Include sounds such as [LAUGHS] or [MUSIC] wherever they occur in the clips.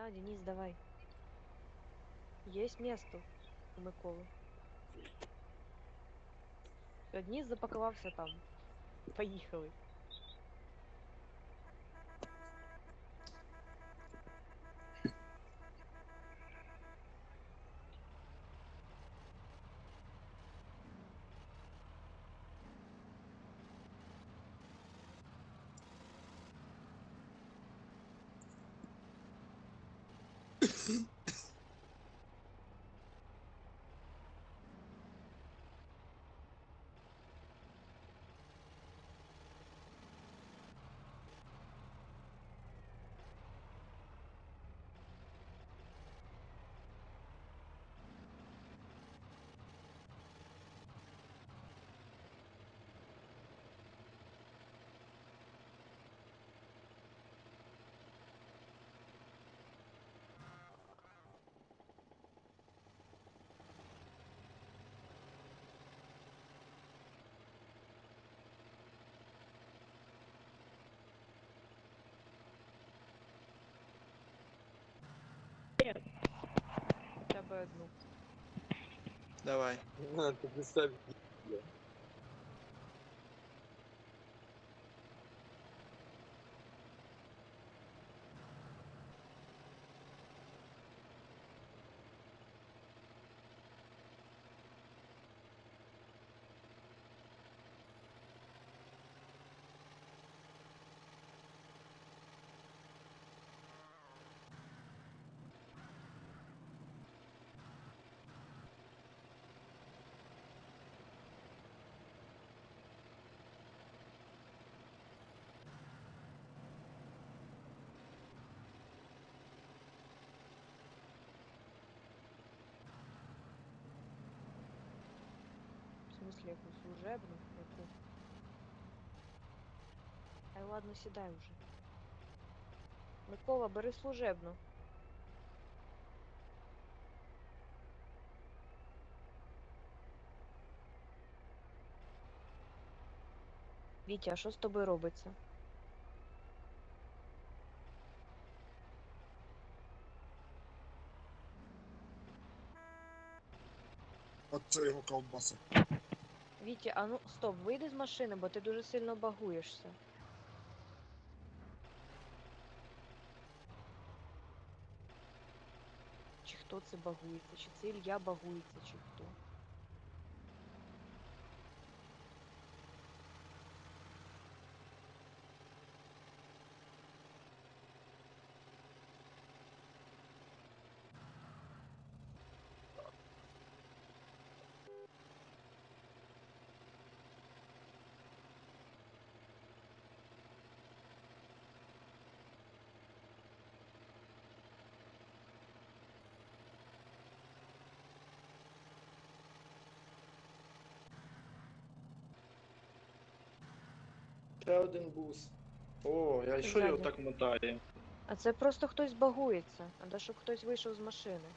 Да, Денис, давай. Есть место у Миколи. Денис запакувався там. Поїхали. Б одну. Давай. На, ты представь. В служебну? Яку? Ай, ладно, сідай уже. Микола, бери служебну. Вітя, а що з тобою робиться? Оце його ковбаса. Вітя, а ну стоп, вийди з машини, бо ти дуже сильно багуєшся. Чи хто це багується? Чи це Ілья багується, чи хто? Ще один бус. О, я що його так мотає? А це просто хтось багується. Треба, щоб хтось вийшов з машини.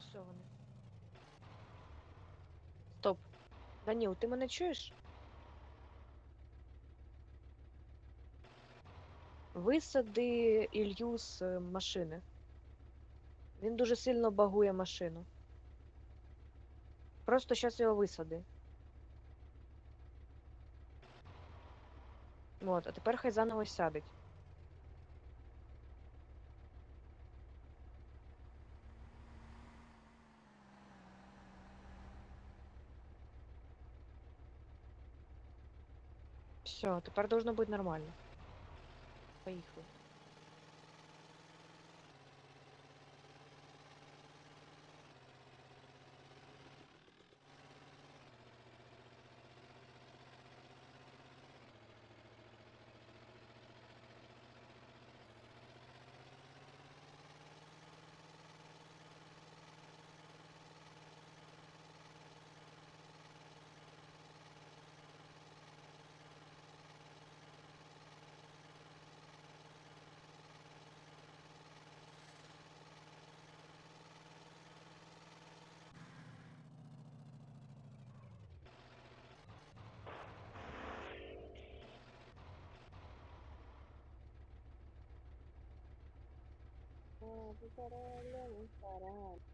Все. Стоп. Даніл, ти мене чуєш? Висади Ілью з е, машини. Він дуже сильно багує машину. Просто зараз його висади. От, а тепер хай заново сядеть. Все, тепер должно бути нормально. Поїхали. a tu cerebro.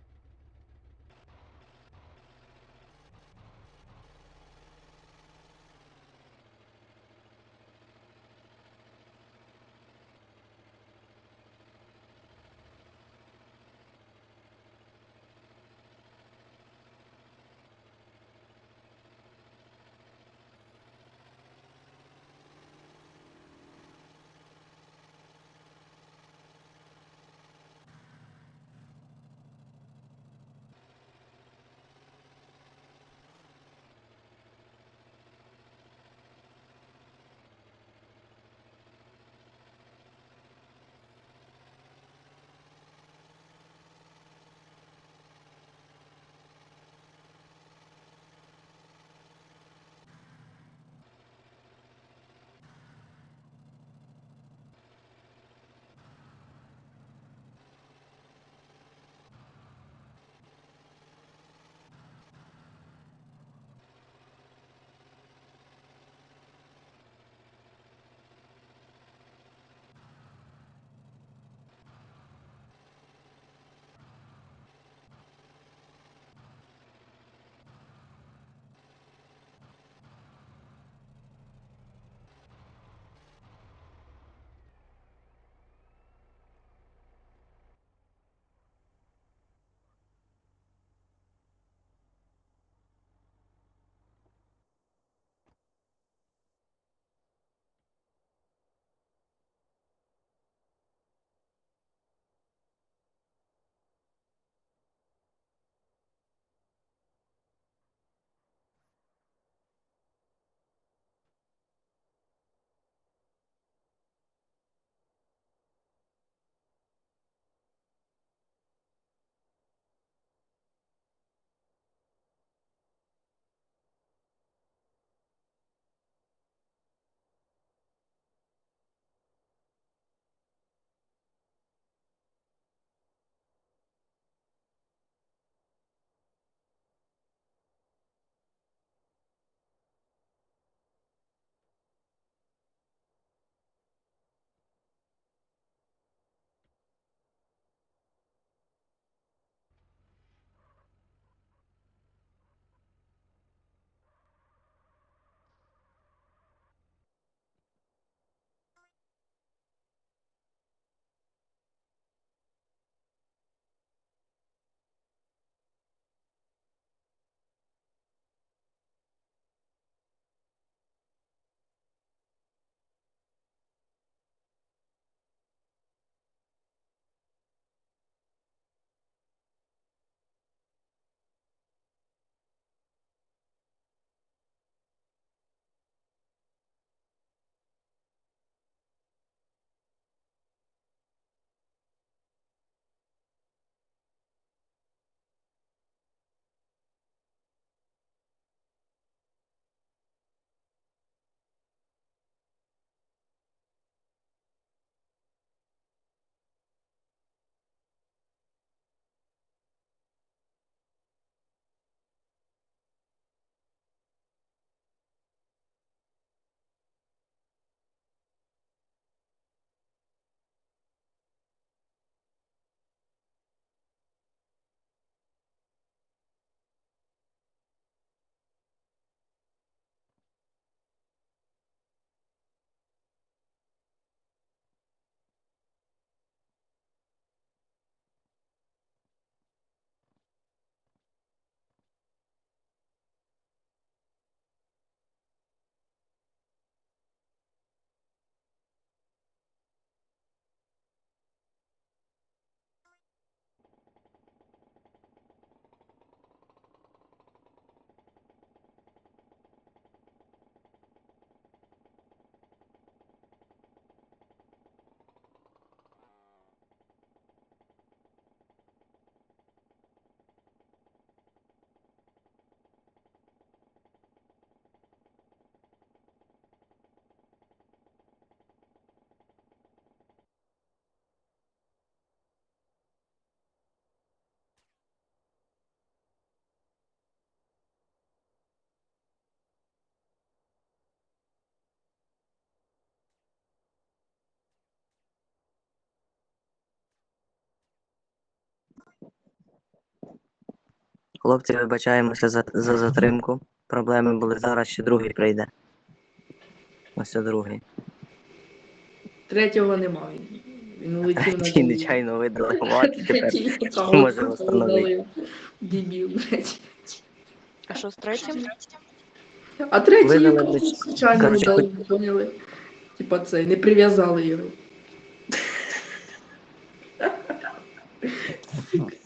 Хлопці, вибачаємося за, за затримку. Проблеми були зараз, ще другий прийде. Ось це другий. Третього нема. Він, він [LAUGHS] улетів на Третій другий. нечайно видали [LAUGHS] мат, тепер може встановити. Дебіл, блядь. А що з третім? А третій Видали, яка блядь. звичайно Коротше, видали, поняли? Типа це, не прив'язали його. [LAUGHS]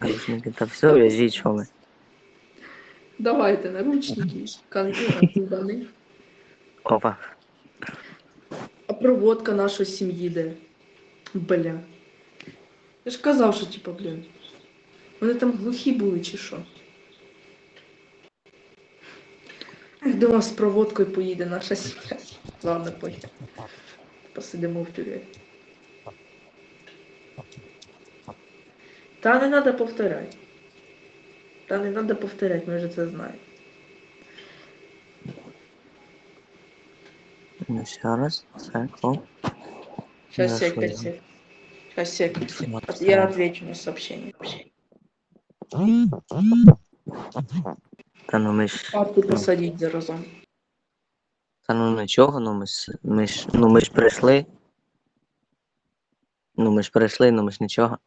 Наручники, Та все, в'яжіть, що ви. Давайте, наручники, конки, штани. Опа. А проводка нашої сім'ї де? Бля. Я ж казав, що типа, блін. Вони там глухі були чи що? Ех, Думав, з проводкою поїде наша сім'я. Ладно, похер. Посидимо в тюрі. Та не треба повторяти. Та не треба повторяти, ми вже це знаємо. Ну, ще раз. Так. Сейчас Да, секать. Сейчас секать. Я отвечу на сообщение. Та ну ми ж. Папку посадить заразом. Та ну нічого, ну ми ж. Ми ж. Ну ми ж прийшли. Ну ми ж прийшли, ну ми ж нічого.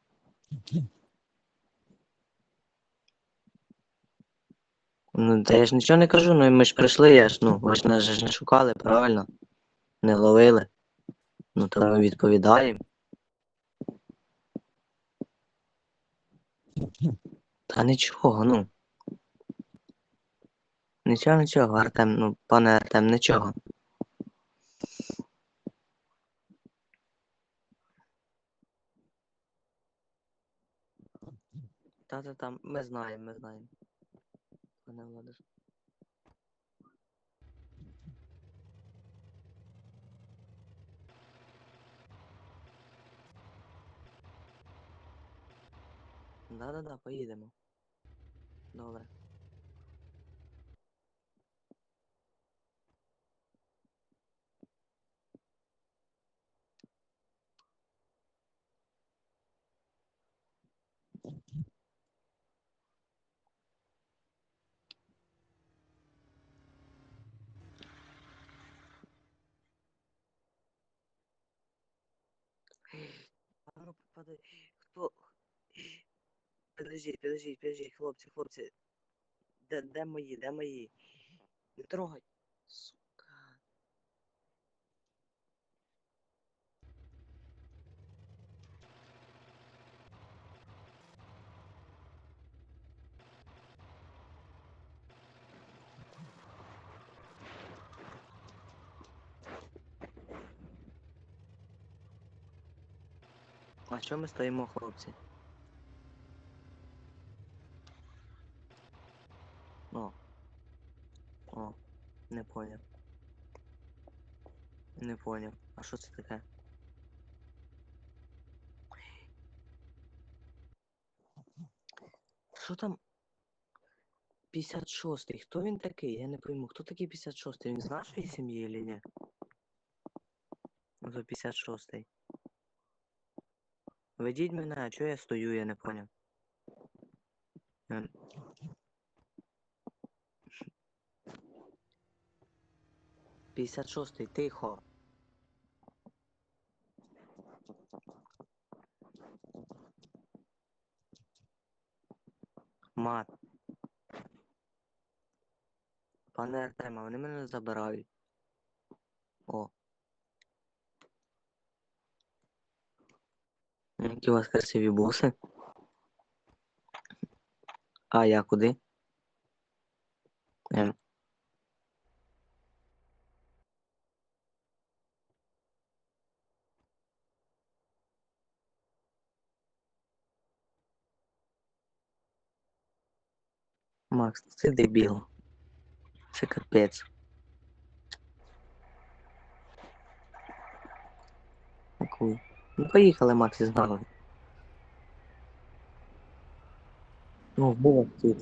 Ну, та я ж нічого не кажу, ну ми ж прийшли, я ж, ну, ви ж нас ж не шукали, правильно? Не ловили. Ну, то ми відповідаємо. Та нічого, ну. Нічого, нічого, Артем, ну, пане Артем, нічого. Та-та-та, ми знаємо, ми знаємо. Пане Владиш. Да-да-да, поїдемо. Добре. А ну, подай, хто? [SNIFFS] Подождіть, подождіть, подождіть, хлопці, хлопці. Де, де мої, де мої? Не трогай. Сука. А що ми стоїмо, хлопці? О. О, не поняв. Не поняв. А що це таке? Що там? 56-й. Хто він такий? Я не пойму. Хто такий 56-й? Він з нашої сім'ї чи ні? Ото 56-й. Ведіть мене, а чого я стою, я не поняв. Ем. П'ятдесят шостий, тихо. Мат. Пане Артема, вони мене забирають. О. Які у вас красиві буси. А я куди? Ем. Макс, ти дебіл. Це капець. Дякую. Ну поїхали, Максі, з нами. Ну, було тут.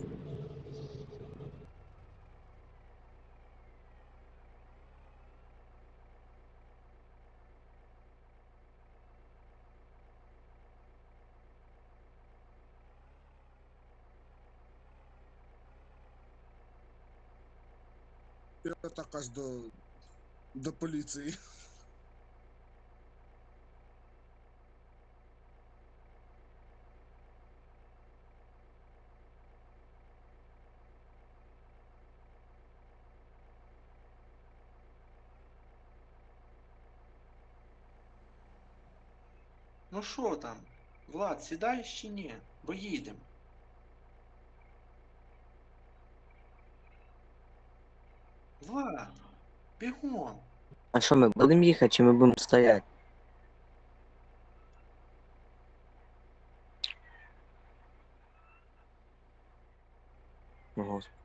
Я також до, до поліції. Ну що там? Влад, сідаєш чи ні? Бо їдемо. Влад, бігом. А що ми будемо їхати чи ми будемо стояти? О, Господи.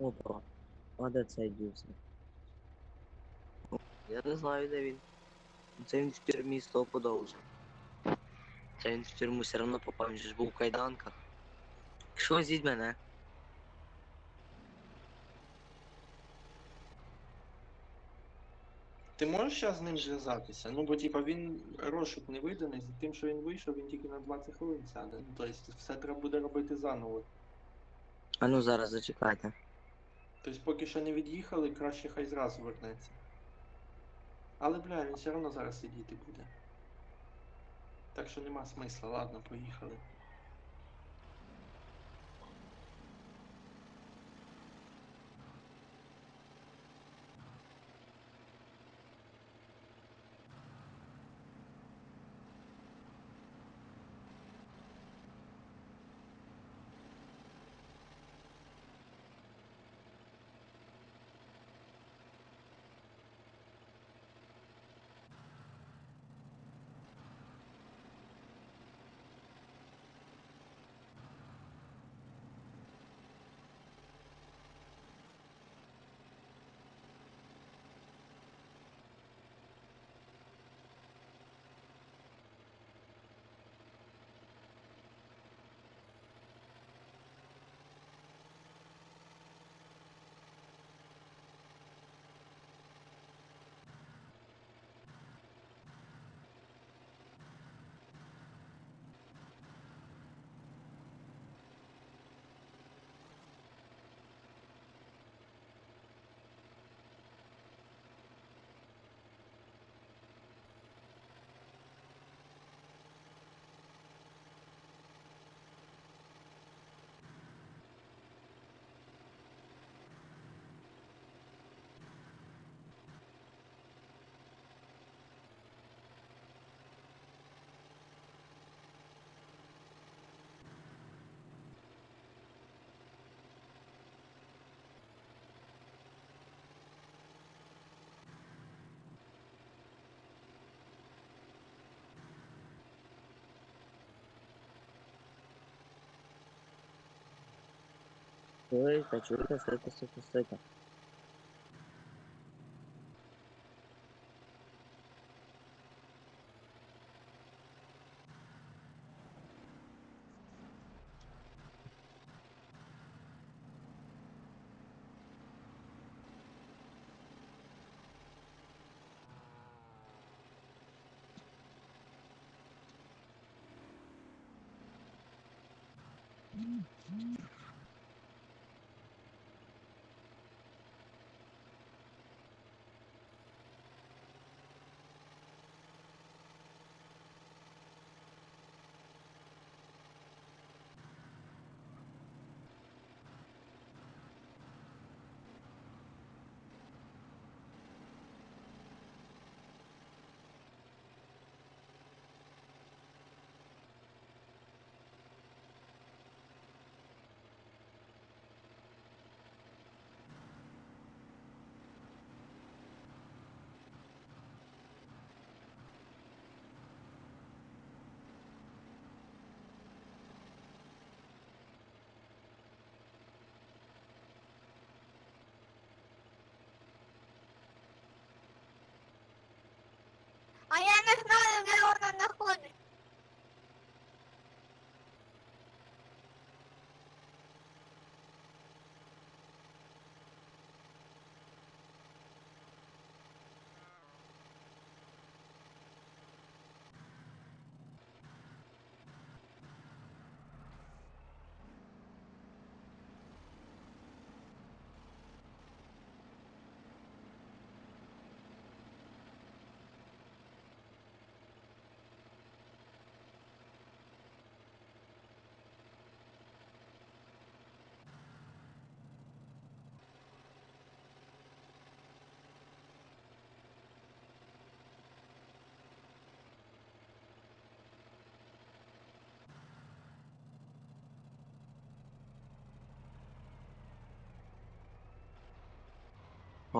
Опа. А де цей дівся? Я не знаю, де він. Це він в тюрмі стопудово вже. Це він в тюрму все одно попав, він ж був в кайданках. Що візіть мене? Ти можеш зараз з ним зв'язатися? Ну, бо типа він розшук не виданий, за тим, що він вийшов, він тільки на 20 хвилин сяде. Ну, тобто все треба буде робити заново. А ну зараз зачекайте. Тобто поки що не від'їхали, краще хай зразу вернеться. Але бля, він все одно зараз сидіти буде. Так що нема смисла, ладно, поїхали. Стойте, чуєте, стойте, стойте, стойте. А я не знаю, де вона знаходиться.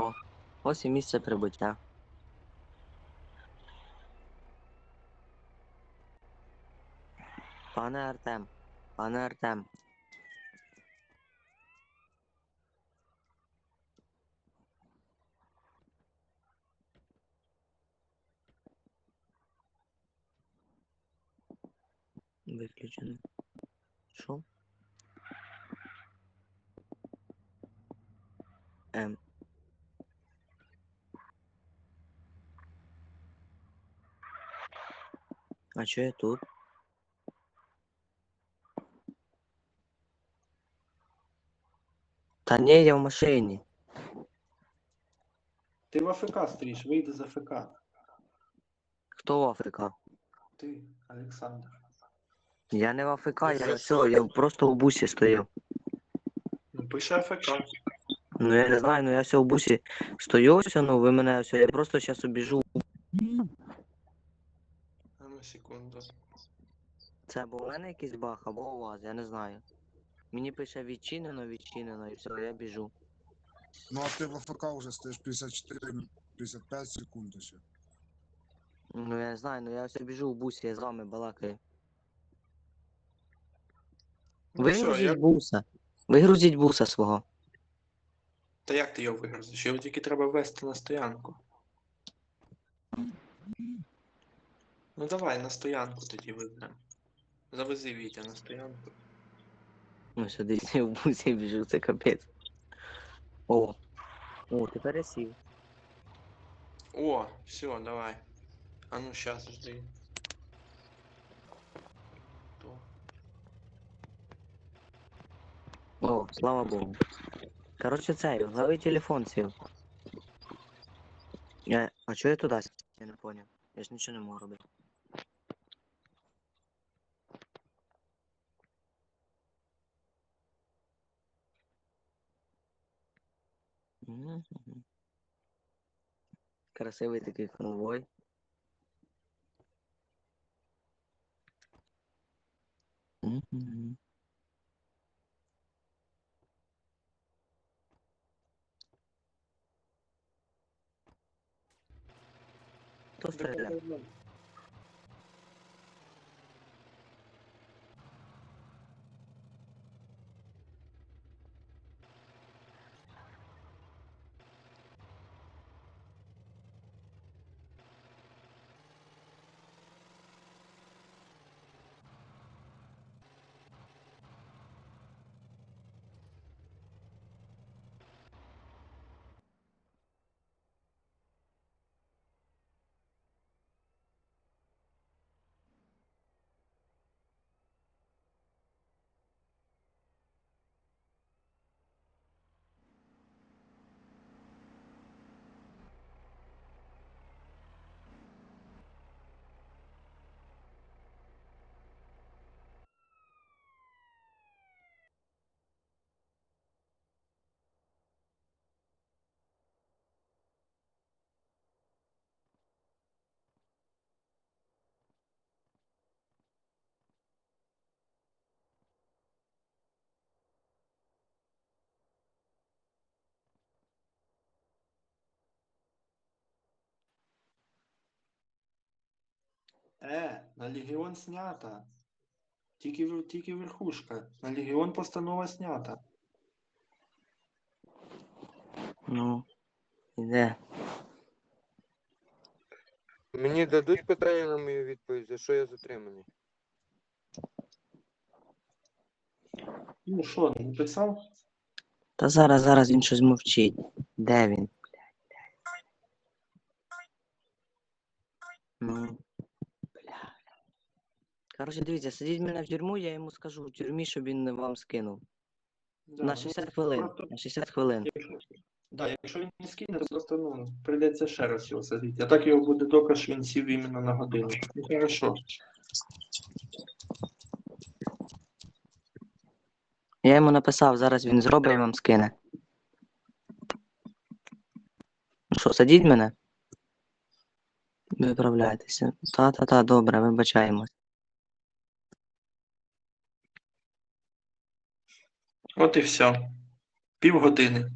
О, ось і місце прибуття. Пане Артем, пане Артем. Виключено. Що? Ем. А чё я тут? Та ні, я в машині. Ти в АФК стоїш, вийди з АФК. Хто в АФК? Ти, Олександр. Я не в АФК, я все, я просто в бусі стою. Ну, пиши АФК. Ну я не знаю, ну я все в бусі стою, все, ну ви мене все, я просто зараз убіжу. Секунду. Це або у мене якийсь баг, або у вас, я не знаю. Мені пише відчинено, відчинено, і все, я біжу. Ну а ти в АФК вже стоїш 54, 55 секунд ще. Ну я не знаю, ну я все біжу в бусі, я з вами балакаю. Ну, Вигрузіть я... буса. Вигрузіть буса свого. Та як ти його вигрузиш? Його тільки треба ввести на стоянку. Ну давай на стоянку тоді виберемо. Завези Вітя на стоянку. Ну сюди [LAUGHS] я в бусі біжу, це капець. О. О, тепер я сів. О, все, давай. А ну щас жди. То. О, слава Богу. Короче, цей, в голові телефон сів. Я... А чого я туди сів? Я не поняв. Я ж нічого не можу робити. Красивий такий конвой. Мгм. Хто стріляє? Е, на Легіон снята. Тільки, тільки верхушка. На Легіон постанова снята. Ну, іде. Мені дадуть питання на мою відповідь, за що я затриманий. Ну що, не написав? Та зараз, зараз він щось мовчить. Де він? Ну. Коротше, дивіться, сидіть мене в тюрму, я йому скажу в тюрмі, щоб він не вам скинув. Да, На ну, 60 хвилин. просто- На 60 хвилин. Якщо, да, якщо він не скине, то просто ну, прийдеться ще раз його садити. А так його буде доказ, що він сів іменно на годину. Ну хорошо. Я йому написав, зараз він зробить і вам скине. Ну що, садіть мене? Виправляйтеся. Та-та-та, добре, вибачаємось. От і все. Півгодини.